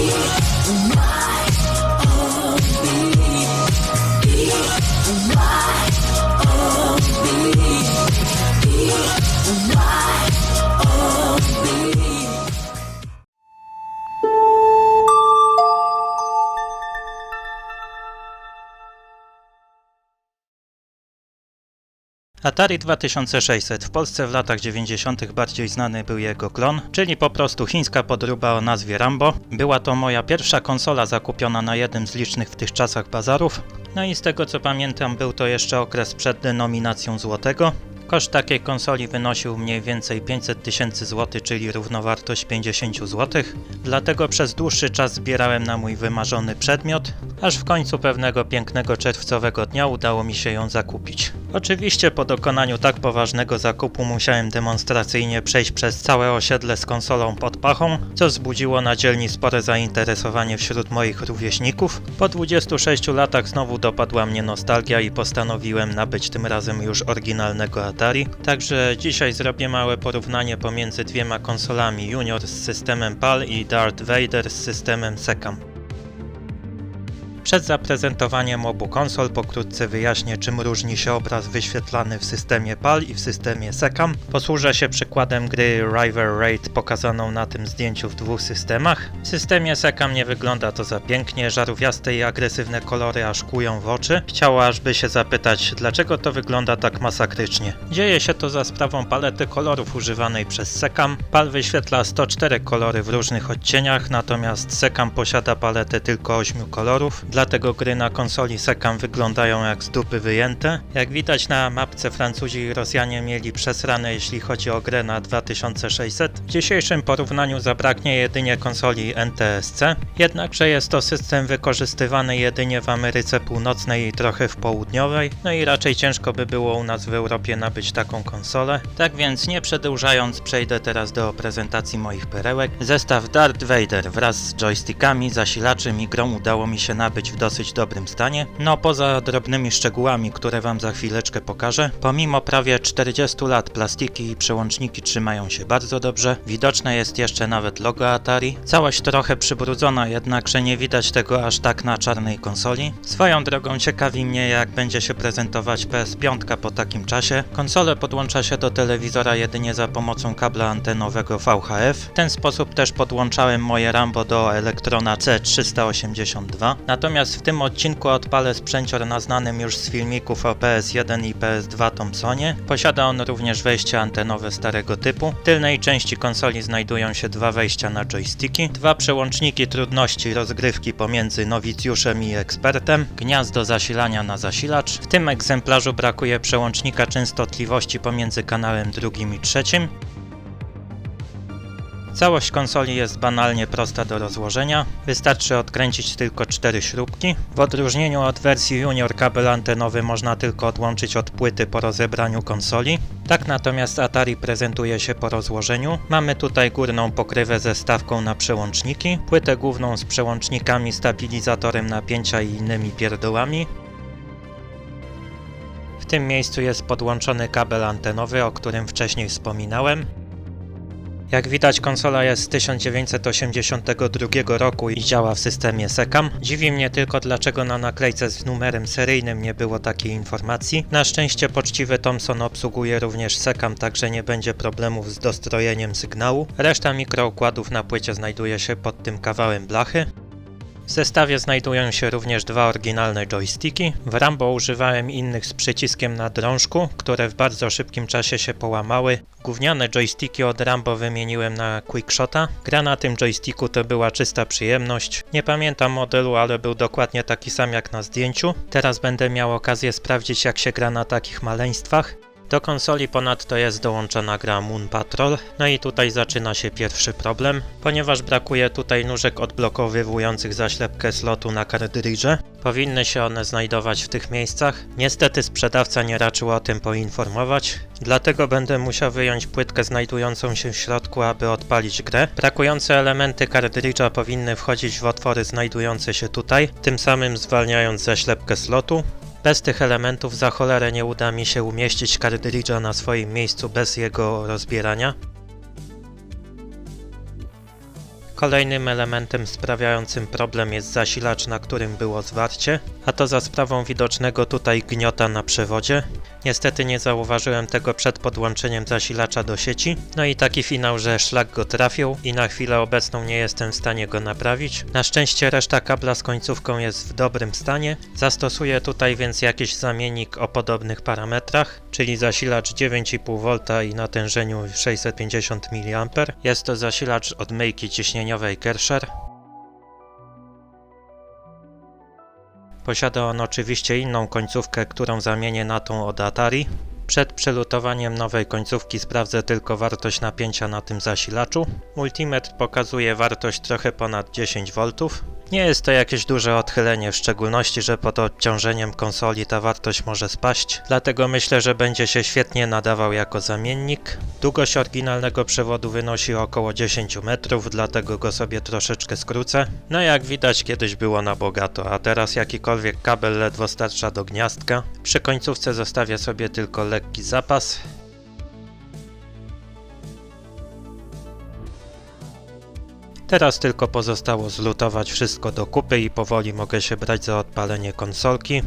me. My Atari 2600 w Polsce w latach 90. bardziej znany był jego klon, czyli po prostu chińska podróba o nazwie Rambo. Była to moja pierwsza konsola zakupiona na jednym z licznych w tych czasach bazarów. No i z tego co pamiętam był to jeszcze okres przed denominacją złotego. Koszt takiej konsoli wynosił mniej więcej 500 tysięcy złotych, czyli równowartość 50 zł. Dlatego przez dłuższy czas zbierałem na mój wymarzony przedmiot, aż w końcu pewnego pięknego czerwcowego dnia udało mi się ją zakupić. Oczywiście po dokonaniu tak poważnego zakupu musiałem demonstracyjnie przejść przez całe osiedle z konsolą pod pachą, co wzbudziło na dzielni spore zainteresowanie wśród moich rówieśników. Po 26 latach znowu dopadła mnie nostalgia i postanowiłem nabyć tym razem już oryginalnego Atari. Także dzisiaj zrobię małe porównanie pomiędzy dwiema konsolami Junior z systemem PAL i Darth Vader z systemem Secam. Przed zaprezentowaniem obu konsol pokrótce wyjaśnię, czym różni się obraz wyświetlany w systemie PAL i w systemie SECAM. Posłużę się przykładem gry River Raid pokazaną na tym zdjęciu w dwóch systemach. W systemie SECAM nie wygląda to za pięknie, żarówiaste i agresywne kolory aż kują w oczy. Chciało aż by się zapytać, dlaczego to wygląda tak masakrycznie. Dzieje się to za sprawą palety kolorów używanej przez SECAM. PAL wyświetla 104 kolory w różnych odcieniach, natomiast SECAM posiada paletę tylko 8 kolorów dlatego gry na konsoli Sekam wyglądają jak z dupy wyjęte. Jak widać na mapce Francuzi i Rosjanie mieli przesrane jeśli chodzi o grę na 2600. W dzisiejszym porównaniu zabraknie jedynie konsoli NTSC, jednakże jest to system wykorzystywany jedynie w Ameryce Północnej i trochę w Południowej, no i raczej ciężko by było u nas w Europie nabyć taką konsolę. Tak więc nie przedłużając przejdę teraz do prezentacji moich perełek. Zestaw Darth Vader wraz z joystickami, zasilaczem i grą udało mi się nabyć w dosyć dobrym stanie. No poza drobnymi szczegółami, które wam za chwileczkę pokażę, pomimo prawie 40 lat plastiki i przełączniki trzymają się bardzo dobrze. Widoczne jest jeszcze nawet logo Atari. Całość trochę przybrudzona, jednakże nie widać tego aż tak na czarnej konsoli. Swoją drogą ciekawi mnie jak będzie się prezentować PS5 po takim czasie. Konsolę podłącza się do telewizora jedynie za pomocą kabla antenowego VHF. W ten sposób też podłączałem moje Rambo do Elektrona C382. Natomiast w tym odcinku odpalę sprzęcior na znanym już z filmików o PS1 i PS2 Thompsonie. Posiada on również wejście antenowe starego typu. W tylnej części konsoli znajdują się dwa wejścia na joysticki, dwa przełączniki trudności rozgrywki pomiędzy nowicjuszem i ekspertem, gniazdo zasilania na zasilacz. W tym egzemplarzu brakuje przełącznika częstotliwości pomiędzy kanałem drugim i trzecim. Całość konsoli jest banalnie prosta do rozłożenia, wystarczy odkręcić tylko cztery śrubki. W odróżnieniu od wersji Junior kabel antenowy można tylko odłączyć od płyty po rozebraniu konsoli. Tak natomiast Atari prezentuje się po rozłożeniu. Mamy tutaj górną pokrywę ze stawką na przełączniki, płytę główną z przełącznikami, stabilizatorem napięcia i innymi pierdołami. W tym miejscu jest podłączony kabel antenowy, o którym wcześniej wspominałem. Jak widać konsola jest z 1982 roku i działa w systemie SECAM. Dziwi mnie tylko dlaczego na naklejce z numerem seryjnym nie było takiej informacji. Na szczęście poczciwy Thomson obsługuje również SECAM, także nie będzie problemów z dostrojeniem sygnału. Reszta mikroukładów na płycie znajduje się pod tym kawałem blachy. W zestawie znajdują się również dwa oryginalne joysticki. W Rambo używałem innych z przyciskiem na drążku, które w bardzo szybkim czasie się połamały. Gówniane joysticki od Rambo wymieniłem na Quickshota. Gra na tym joysticku to była czysta przyjemność. Nie pamiętam modelu, ale był dokładnie taki sam jak na zdjęciu. Teraz będę miał okazję sprawdzić jak się gra na takich maleństwach. Do konsoli ponadto jest dołączona gra Moon Patrol, no i tutaj zaczyna się pierwszy problem, ponieważ brakuje tutaj nóżek odblokowywujących zaślepkę slotu na kartridże. Powinny się one znajdować w tych miejscach. Niestety sprzedawca nie raczył o tym poinformować, dlatego będę musiał wyjąć płytkę znajdującą się w środku, aby odpalić grę. Brakujące elementy kartridża powinny wchodzić w otwory znajdujące się tutaj, tym samym zwalniając zaślepkę slotu. Bez tych elementów za cholerę nie uda mi się umieścić kartridża na swoim miejscu bez jego rozbierania. Kolejnym elementem sprawiającym problem jest zasilacz, na którym było zwarcie, a to za sprawą widocznego tutaj gniota na przewodzie. Niestety nie zauważyłem tego przed podłączeniem zasilacza do sieci, no i taki finał, że szlak go trafił i na chwilę obecną nie jestem w stanie go naprawić. Na szczęście reszta kabla z końcówką jest w dobrym stanie. Zastosuję tutaj więc jakiś zamiennik o podobnych parametrach, czyli zasilacz 9,5V i natężeniu 650 mA. Jest to zasilacz od myjki ciśnieniowej Kerscher. Posiada on oczywiście inną końcówkę, którą zamienię na tą od Atari. Przed przelutowaniem nowej końcówki sprawdzę tylko wartość napięcia na tym zasilaczu. Multimetr pokazuje wartość trochę ponad 10 V. Nie jest to jakieś duże odchylenie, w szczególności, że pod odciążeniem konsoli ta wartość może spaść, dlatego myślę, że będzie się świetnie nadawał jako zamiennik. Długość oryginalnego przewodu wynosi około 10 metrów, dlatego go sobie troszeczkę skrócę. No jak widać kiedyś było na bogato, a teraz jakikolwiek kabel ledwo starcza do gniazdka. Przy końcówce zostawię sobie tylko lekki zapas. Teraz tylko pozostało zlutować wszystko do kupy i powoli mogę się brać za odpalenie konsolki.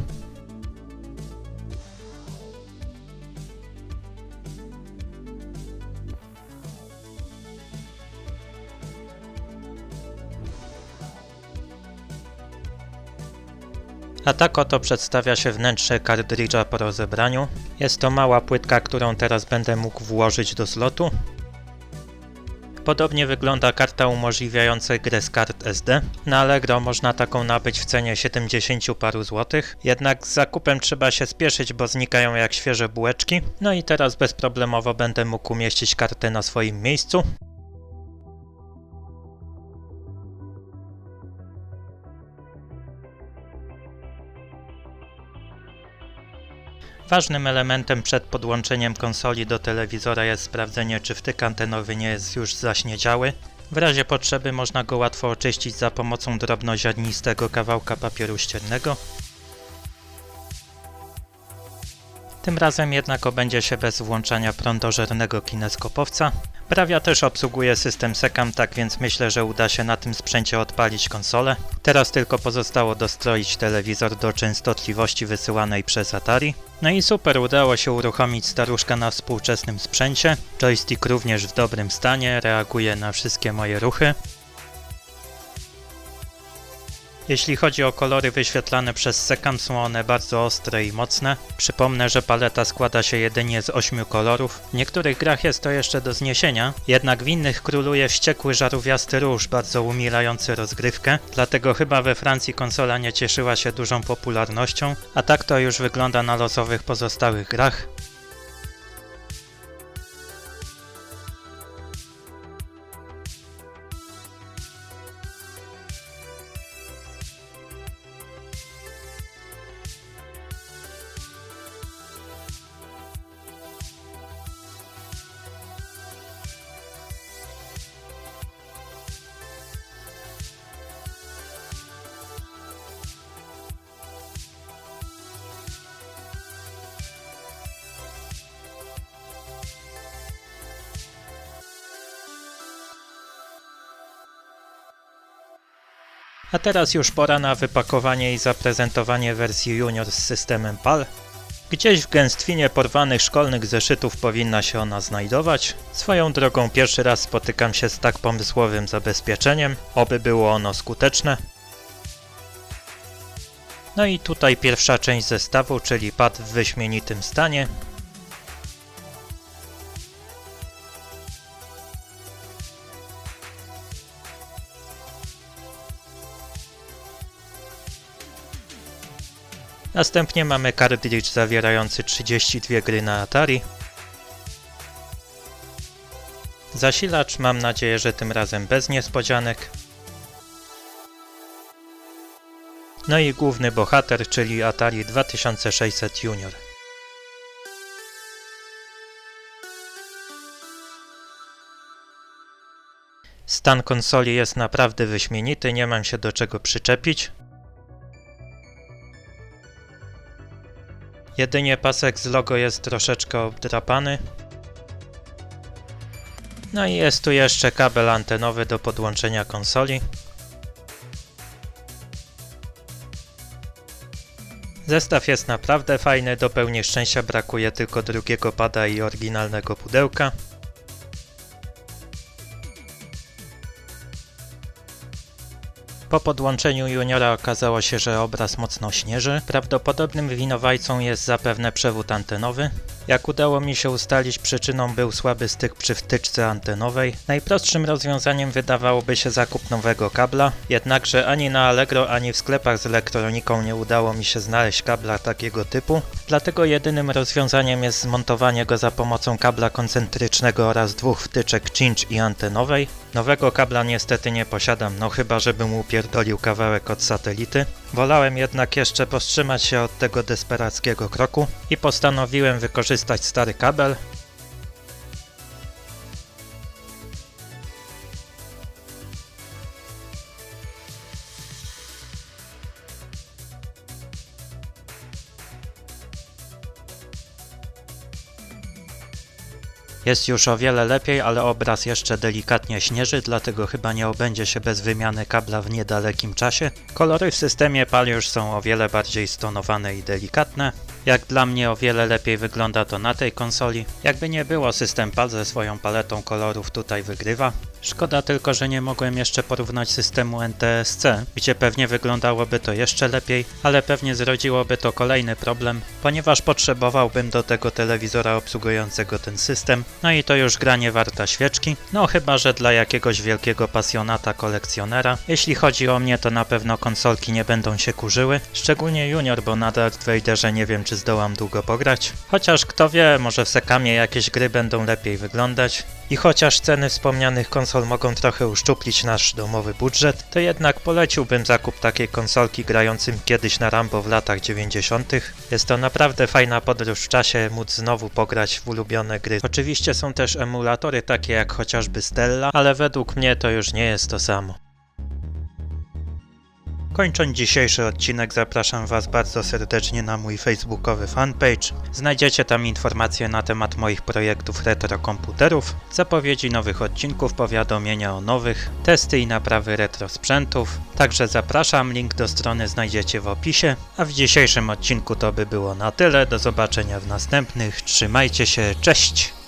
A tak oto przedstawia się wnętrze kartridża po rozebraniu. Jest to mała płytka, którą teraz będę mógł włożyć do slotu. Podobnie wygląda karta umożliwiająca grę z kart SD. Na Allegro można taką nabyć w cenie 70 paru złotych, jednak z zakupem trzeba się spieszyć, bo znikają jak świeże bułeczki. No i teraz bezproblemowo będę mógł umieścić kartę na swoim miejscu. Ważnym elementem przed podłączeniem konsoli do telewizora jest sprawdzenie, czy wtyk antenowy nie jest już zaśniedziały. W razie potrzeby można go łatwo oczyścić za pomocą drobnoziarnistego kawałka papieru ściernego. Tym razem jednak obędzie się bez włączania prądożernego kineskopowca. Bravia też obsługuje system Secam, tak więc myślę, że uda się na tym sprzęcie odpalić konsolę. Teraz tylko pozostało dostroić telewizor do częstotliwości wysyłanej przez Atari. No i super, udało się uruchomić staruszka na współczesnym sprzęcie. Joystick również w dobrym stanie, reaguje na wszystkie moje ruchy. Jeśli chodzi o kolory wyświetlane przez Sekam, są one bardzo ostre i mocne. Przypomnę, że paleta składa się jedynie z 8 kolorów. W niektórych grach jest to jeszcze do zniesienia, jednak w innych króluje wściekły żarówiasty róż, bardzo umilający rozgrywkę, dlatego chyba we Francji konsola nie cieszyła się dużą popularnością, a tak to już wygląda na losowych pozostałych grach. A teraz już pora na wypakowanie i zaprezentowanie wersji Junior z systemem PAL. Gdzieś w gęstwinie porwanych szkolnych zeszytów powinna się ona znajdować. Swoją drogą pierwszy raz spotykam się z tak pomysłowym zabezpieczeniem, oby było ono skuteczne. No i tutaj pierwsza część zestawu, czyli pad w wyśmienitym stanie. Następnie mamy kartridż zawierający 32 gry na Atari. Zasilacz mam nadzieję, że tym razem bez niespodzianek. No i główny bohater, czyli Atari 2600 Junior. Stan konsoli jest naprawdę wyśmienity, nie mam się do czego przyczepić. Jedynie pasek z logo jest troszeczkę obdrapany. No i jest tu jeszcze kabel antenowy do podłączenia konsoli. Zestaw jest naprawdę fajny, do pełni szczęścia brakuje tylko drugiego pada i oryginalnego pudełka. Po podłączeniu juniora okazało się, że obraz mocno śnieży. Prawdopodobnym winowajcą jest zapewne przewód antenowy. Jak udało mi się ustalić, przyczyną był słaby styk przy wtyczce antenowej. Najprostszym rozwiązaniem wydawałoby się zakup nowego kabla, jednakże ani na Allegro, ani w sklepach z elektroniką nie udało mi się znaleźć kabla takiego typu. Dlatego jedynym rozwiązaniem jest zmontowanie go za pomocą kabla koncentrycznego oraz dwóch wtyczek cinch i antenowej. Nowego kabla niestety nie posiadam, no chyba żebym upierdolił kawałek od satelity. Wolałem jednak jeszcze powstrzymać się od tego desperackiego kroku i postanowiłem wykorzystać stary kabel. Jest już o wiele lepiej, ale obraz jeszcze delikatnie śnieży, dlatego chyba nie obędzie się bez wymiany kabla w niedalekim czasie. Kolory w systemie PAL już są o wiele bardziej stonowane i delikatne. Jak dla mnie o wiele lepiej wygląda to na tej konsoli. Jakby nie było, system PAL ze swoją paletą kolorów tutaj wygrywa. Szkoda tylko, że nie mogłem jeszcze porównać systemu NTSC, gdzie pewnie wyglądałoby to jeszcze lepiej, ale pewnie zrodziłoby to kolejny problem, ponieważ potrzebowałbym do tego telewizora obsługującego ten system, no i to już gra nie warta świeczki, no chyba, że dla jakiegoś wielkiego pasjonata kolekcjonera. Jeśli chodzi o mnie, to na pewno konsolki nie będą się kurzyły, szczególnie Junior, bo na Darth Vaderze nie wiem, czy zdołam długo pograć. Chociaż kto wie, może w Sekamie jakieś gry będą lepiej wyglądać. I chociaż ceny wspomnianych konsol mogą trochę uszczuplić nasz domowy budżet, to jednak poleciłbym zakup takiej konsolki grającym kiedyś na Rambo w latach 90. Jest to naprawdę fajna podróż w czasie, móc znowu pograć w ulubione gry. Oczywiście są też emulatory takie jak chociażby Stella, ale według mnie to już nie jest to samo. Kończąc dzisiejszy odcinek, zapraszam Was bardzo serdecznie na mój facebookowy fanpage. Znajdziecie tam informacje na temat moich projektów retro komputerów, zapowiedzi nowych odcinków, powiadomienia o nowych, testy i naprawy retro sprzętów. Także zapraszam, link do strony znajdziecie w opisie. A w dzisiejszym odcinku to by było na tyle. Do zobaczenia w następnych. Trzymajcie się, cześć!